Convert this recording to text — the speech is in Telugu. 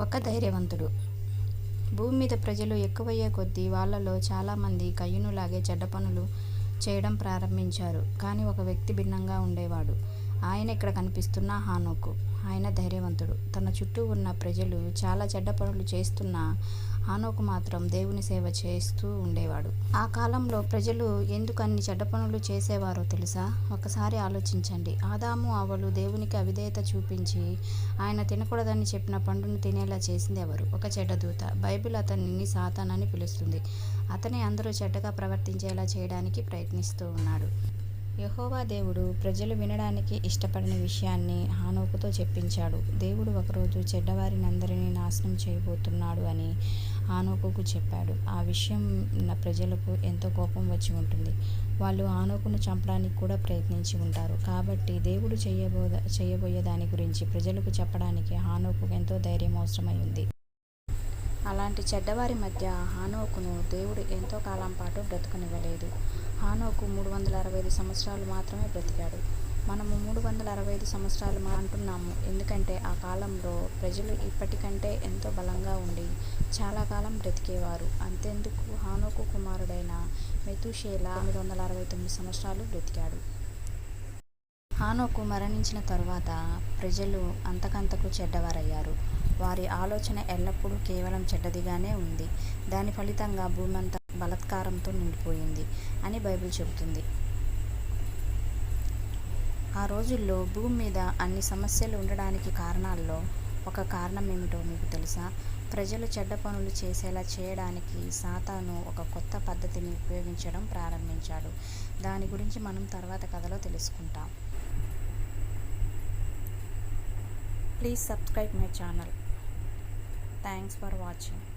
ఒక ధైర్యవంతుడు. భూమి మీద ప్రజలు ఎక్కువయ్యే కొద్దీ వాళ్ళలో చాలామంది కయ్యూనులాగే చెడ్డ పనులు చేయడం ప్రారంభించారు. కానీ ఒక వ్యక్తి భిన్నంగా ఉండేవాడు. ఆయన ఇక్కడ కనిపిస్తున్న హానోకు. ఆయన ధైర్యవంతుడు. తన చుట్టూ ఉన్న ప్రజలు చాలా చెడ్డ పనులు చేస్తున్నా హానోకు మాత్రం దేవుని సేవ చేస్తూ ఉండేవాడు. ఆ కాలంలో ప్రజలు ఎందుకు అన్ని చెడ్డ పనులు చేసేవారో తెలుసా? ఒకసారి ఆలోచించండి. ఆదాము అవలు దేవునికి అవిధేయత చూపించి ఆయన తినకూడదని చెప్పిన పండును తినేలా చేసింది ఎవరు? ఒక చెడ్డ దూత. బైబిల్ అతనిని సాతానని అని పిలుస్తుంది. అతనే అందరూ చెడ్డగా ప్రవర్తించేలా చేయడానికి ప్రయత్నిస్తూ ఉన్నాడు. యహోవా దేవుడు ప్రజలు వినడానికి ఇష్టపడని విషయాన్ని హానోకుతో చెప్పించాడు. దేవుడు ఒకరోజు చెడ్డవారినందరినీ నాశనం చేయబోతున్నాడు అని హానోకుకు చెప్పాడు. ఆ విషయం ఉన్న ప్రజలకు ఎంతో కోపం వచ్చి ఉంటుంది. వాళ్ళు హానోకును చంపడానికి కూడా ప్రయత్నించి ఉంటారు. కాబట్టి దేవుడు చేయబో చేయబోయే దాని గురించి ప్రజలకు చెప్పడానికి హానోకు ఎంతో ధైర్యం అవసరమై ఉంది. అలాంటి చెడ్డవారి మధ్య హానోకును దేవుడు ఎంతో కాలం పాటు బ్రతకనివ్వలేదు. హానోకు మూడు వందల అరవై ఐదు సంవత్సరాలు మాత్రమే బ్రతికాడు. మనము మూడు వందల అరవై ఐదు సంవత్సరాలు మా అంటున్నాము. ఎందుకంటే ఆ కాలంలో ప్రజలు ఇప్పటికంటే ఎంతో బలంగా ఉండి చాలా కాలం బ్రతికేవారు. అంతెందుకు? హానోకు కుమారుడైన మెతుషేలా తొమ్మిది వందల అరవై తొమ్మిది సంవత్సరాలు బ్రతికాడు. హానోకు మరణించిన తరువాత ప్రజలు అంతకంతకు చెడ్డవారయ్యారు. వారి ఆలోచన ఎల్లప్పుడూ కేవలం చెడ్డదిగానే ఉంది. దాని ఫలితంగా భూమంతా బలత్కారంతో నిండిపోయింది అని బైబిల్ చెబుతుంది. ఆ రోజుల్లో భూమి మీద అన్ని సమస్యలు ఉండడానికి కారణాల్లో ఒక కారణం ఏమిటో మీకు తెలుసా? ప్రజలు చెడ్డ పనులు చేసేలా చేయడానికి సాతాను ఒక కొత్త పద్ధతిని ఉపయోగించడం ప్రారంభించాడు. దాని గురించి మనం తర్వాత కథలో తెలుసుకుంటాం. Please subscribe my channel. Thanks for watching.